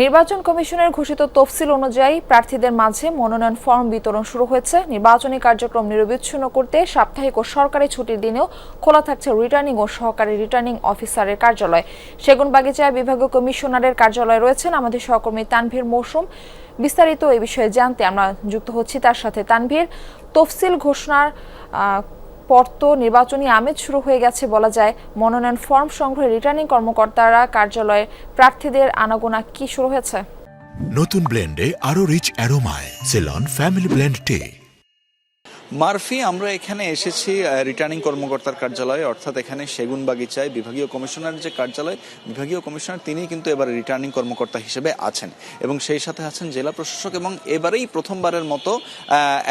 নির্বাচন কমিশনের ঘোষিত তফসিল অনুযায়ী প্রার্থীদের মাঝে মনোনয়ন ফর্ম বিতরণ শুরু হয়েছে। নির্বাচনী কার্যক্রম নিরবিচ্ছিন্ন করতে সাপ্তাহিক ও সরকারি ছুটির দিনেও খোলা থাকছে রিটার্নিং ও সহকারী রিটার্নিং অফিসারের কার্যালয়। সেগুনবাগিচায় বিভাগীয় কমিশনারের কার্যালয়ে রয়েছেন আমাদের সহকর্মী তানভীর মৌসুম। বিস্তারিত এই বিষয়ে জানতে আমরা যুক্ত হচ্ছি তার সাথে। তানভীর, তফসিল ঘোষণার আহ, পর তো নির্বাচনী আমেজ শুরু হয়ে গেছে বলা যায়। মনোনয়ন ফর্ম সংগ্রহে রিটার্নিং কর্মকর্তারা কার্যালয়ে প্রার্থীদের আনাগোনা কি শুরু হয়েছে? নতুন ব্লেন্ডে আরও রিচ অ্যারোমায় সেলন ফ্যামিলি ব্লেন্ড টে। মারফি, আমরা এখানে এসেছি রিটার্নিং কর্মকর্তার কার্যালয়ে, অর্থাৎ এখানে সেগুন বাগিচায় বিভাগীয় কমিশনার যে কার্যালয়, বিভাগীয় কমিশনার তিনি কিন্তু এবার রিটার্নিং কর্মকর্তা হিসেবে আছেন। এবং সেই সাথে আছেন জেলা প্রশাসক এবং এবারেই প্রথমবারের মতো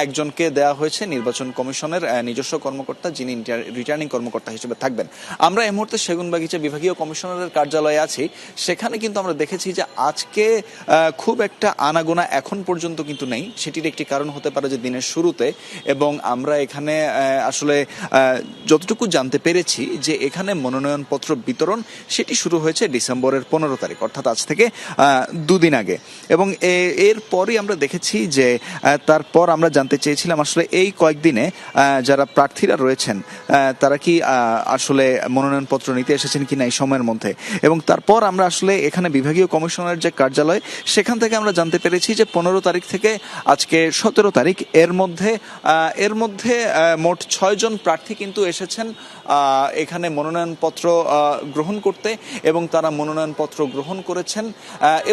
একজনকে দেওয়া হয়েছে নির্বাচন কমিশনের নিজস্ব কর্মকর্তা যিনি রিটার্নিং কর্মকর্তা হিসেবে থাকবেন। আমরা এই মুহূর্তে সেগুন বাগিচা বিভাগীয় কমিশনারের কার্যালয়ে আছি। সেখানে কিন্তু আমরা দেখেছি যে আজকে খুব একটা আনাগোনা এখন পর্যন্ত কিন্তু নেই। সেটির একটি কারণ হতে পারে যে দিনের শুরুতে এবং আমরা এখানে আসলে যতটুকু জানতে পেরেছি যে এখানে মনোনয়নপত্র বিতরণ সেটি শুরু হয়েছে ডিসেম্বরের পনেরো তারিখ, অর্থাৎ আজ থেকে দুদিন আগে। এবং এরপরই আমরা দেখেছি যে তারপর আমরা জানতে চেয়েছিলাম আসলে এই কয়েকদিনে যারা প্রার্থীরা রয়েছেন তারা কি আসলে মনোনয়নপত্র নিতে এসেছেন কিনা এই সময়ের মধ্যে। এবং তারপর আমরা আসলে এখানে বিভাগীয় কমিশনারের যে কার্যালয়, সেখান থেকে আমরা জানতে পেরেছি যে পনেরো তারিখ থেকে আজকে সতেরো তারিখ, এর মধ্যে এর মধ্যে মোট ছয় জন প্রার্থী কিন্তু এসেছেন এখানে মনোনয়নপত্র গ্রহণ করতে এবং তারা মনোনয়নপত্র গ্রহণ করেছেন।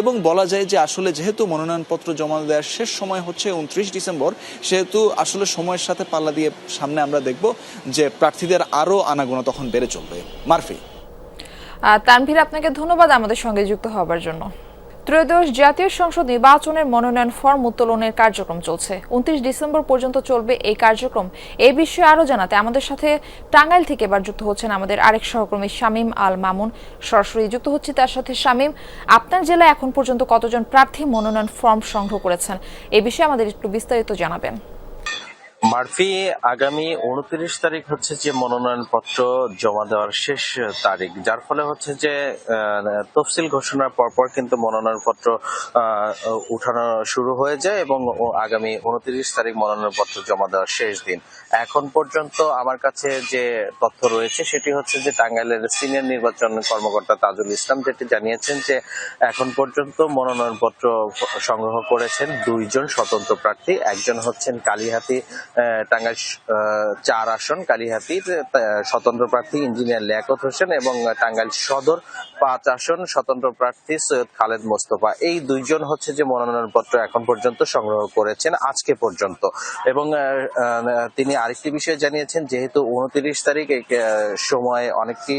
এবং বলা যায় যে আসলে যেহেতু মনোনয়নপত্র জমা দেওয়ার শেষ সময় হচ্ছে উনত্রিশ ডিসেম্বর, সেহেতু আসলে সময়ের সাথে পাল্লা দিয়ে সামনে আমরা দেখব যে প্রার্থীদের আরও আনাগোনা তখন বেড়ে চলবে। মারফি। তানভীর, আপনাকে ধন্যবাদ আমাদের সঙ্গে যুক্ত হবার জন্য। ত্রয়োদশ জাতীয় সংসদ নির্বাচনের মনোনয়ন ফর্ম উত্তোলনের কার্যক্রম চলছে। উনত্রিশ ডিসেম্বর পর্যন্ত চলবে এই কার্যক্রম। এই বিষয়ে আরও জানাতে আমাদের সাথে টাঙ্গাইল থেকে এবার যুক্ত হচ্ছেন আমাদের আরেক সহকর্মী শামীম আল মামুন। সরাসরি যুক্ত হচ্ছে তার সাথে। শামীম, আপনার জেলায় এখন পর্যন্ত কতজন প্রার্থী মনোনয়ন ফর্ম সংগ্রহ করেছেন? এ বিষয়ে আমাদের একটু বিস্তারিত জানাবেন। মার্ফি আগামী উনত্রিশ তারিখ হচ্ছে যে মনোনয়নপত্র জমা দেওয়ার শেষ তারিখ যার ফলে হচ্ছে যে তফসিল ঘোষণার পরপর কিন্তু মনোনয়নপত্র আহ, উঠানো শুরু হয়ে যায় এবং আগামী উনত্রিশ তারিখ মনোনয়নপত্র জমা দেওয়ার শেষ দিন। এখন পর্যন্ত আমার কাছে যে তথ্য রয়েছে সেটি হচ্ছে যে টাঙ্গাইলের সিনিয়র নির্বাচন কর্মকর্তা তাজুল ইসলাম যেটি জানিয়েছেন যে এখন পর্যন্ত মনোনয়নপত্র সংগ্রহ করেছেন দুইজন স্বতন্ত্র প্রার্থী একজন হচ্ছেন কালীহাতি টাঙ্গাইল চার আসন, কালীহাতির স্বতন্ত্র প্রার্থী ইঞ্জিনিয়ার লিয়াকত হোসেন এবং টাঙ্গাইল সদর পাঁচ আসন, স্বতন্ত্র প্রার্থী সৈয়দ খালেদ মোস্তফা। এই দুইজন হচ্ছে যে মনোনয়নপত্র এখন পর্যন্ত সংগ্রহ করেছেন, আজকে পর্যন্ত। এবং তিনি আরেকটি বিষয় জানিয়েছেন, যেহেতু উনত্রিশ তারিখ সময় অনেকটি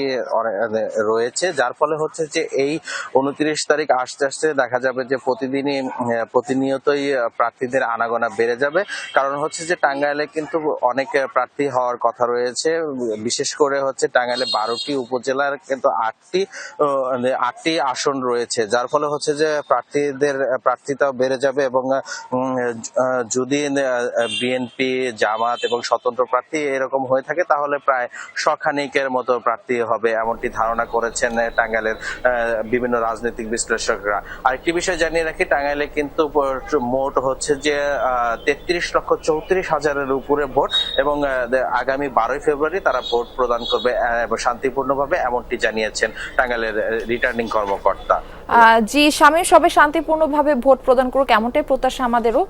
রয়েছে, যার ফলে হচ্ছে যে এই উনত্রিশ তারিখ আসতে আসতে দেখা যাবে যে প্রতিদিনই প্রতিনিয়তই প্রার্থীদের আনাগোনা বেড়ে যাবে। কারণ হচ্ছে যে টাঙ্গাইলে কিন্তু অনেক প্রার্থী হওয়ার কথা রয়েছে। বিশেষ করে হচ্ছে টাঙ্গাইলে বারোটি উপজেলার কিন্তু আটটি আটটি আসন রয়েছে। যার ফলে হচ্ছে যে প্রার্থীদের, প্রার্থীতাও বেড়ে যাবে এবং যদি বিএনপি, জামাত এবং স্বতন্ত্র প্রার্থী এরকম হয়ে থাকে, তাহলে প্রায় শখানিকের মতো প্রার্থী হবে এমনটি ধারণা করেছেন টাঙ্গাইলের বিভিন্ন রাজনৈতিক বিশ্লেষকরা। আরেকটি বিষয় জানিয়ে রাখি, টাঙ্গাইলে কিন্তু মোট হচ্ছে যে তেত্রিশ লক্ষ চৌত্রিশ হাজারের উপরে ভোট এবং আগামী বারোই ফেব্রুয়ারি তারা ভোট প্রদান করবে শান্তিপূর্ণভাবে এমনটি জানিয়েছেন টাঙ্গালের রিটার্নিং কর্মকর্তা। জি, স্বামী সবে শান্তিপূর্ণভাবে ভোট প্রদান করুক, এমনটাই প্রত্যাশা আমাদেরও।